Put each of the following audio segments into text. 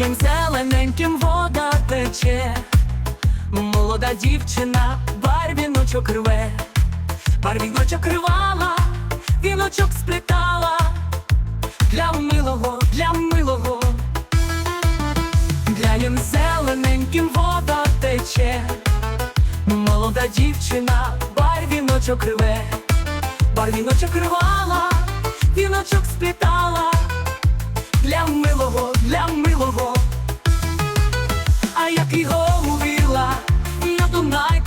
Гаєм зелененьким вода тече, молода дівчина, барвіночок рве, барвіночок рвала, віночок сплетала, для милого, для милого, Гаєм зелененьким вода тече, молода дівчина, барвіночок рве, барвіночок рвала, віночок сплетала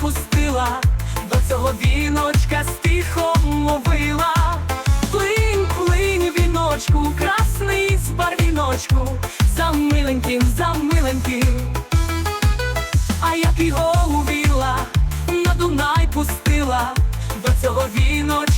пустила, до цього віночка стихом мовила. Плинь, плинь, віночку, красний з барвіночку, за миленьким, за миленьким. А як його увіла, на Дунай пустила, до цього віночка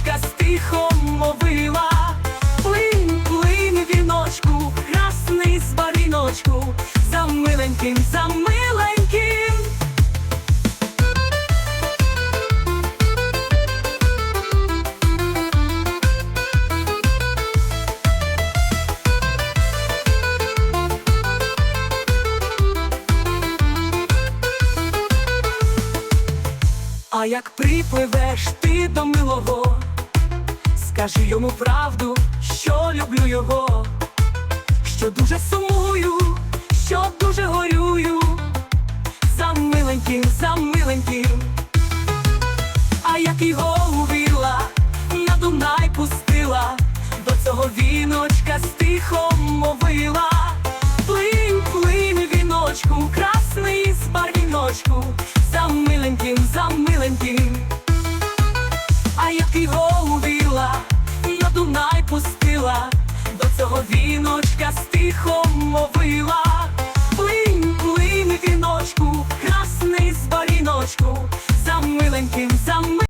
А як припливеш ти до милого, скажи йому правду, що люблю його, що дуже сумую, що дуже горюю, за миленьким, за миленьким, а як його за. А як його увіла, на Дунай пустила, до цього віночка стихом мовила.